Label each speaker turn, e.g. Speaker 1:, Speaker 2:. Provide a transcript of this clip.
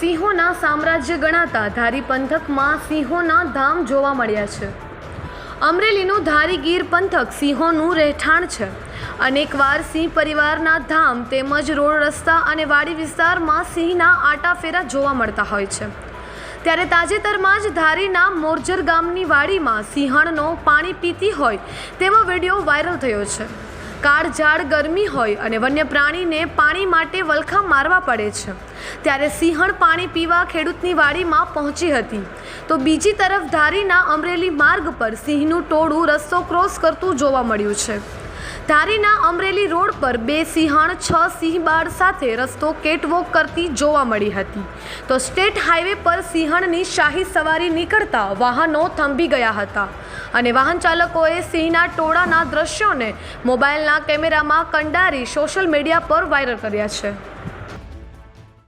Speaker 1: સિંહોના સામ્રાજ્ય ગણાતા ધારી પંથકમાં સિંહોના ધામ જોવા મળ્યા છે. અમરેલીનું ધારી ગીર પંથક સિંહોનું રહેઠાણ છે. અનેકવાર સિંહ પરિવારના ધામ તેમજ રોડ રસ્તા અને વાડી વિસ્તારમાં સિંહના આટાફેરા જોવા મળતા હોય છે. ત્યારે તાજેતરમાં જ ધારીના મોરજર ગામની વાડીમાં સિંહણનો પાણી પીતી હોય તેવો વીડિયો વાયરલ થયો છે. કાળઝાળ ગરમી હોય અને વન્ય પ્રાણીને પાણી માટે વલખા મારવા પડે છે. ત્યારે સિંહણ પાણી પીવા ખેડૂતની વાડીમાં પહોંચી હતી. તો બીજી તરફ ધારીના અમરેલી માર્ગ પર સિંહનું ટોળું રસ્તો ક્રોસ કરતું જોવા મળ્યું છે. ધારીના અમરેલી રોડ પર બે સિંહણ, છ સિંહબાળ સાથે રસ્તો કેટવોક કરતી જોવા મળી હતી. તો સ્ટેટ હાઈવે પર સિંહણની શાહી સવારી નીકળતા વાહનો થંભી ગયા હતા. અને વાહન ચાલકોએ સિંહના ટોળાના દ્રશ્યોને મોબાઈલના કેમેરામાં કંડારી સોશિયલ મીડિયા પર વાયરલ કર્યા છે.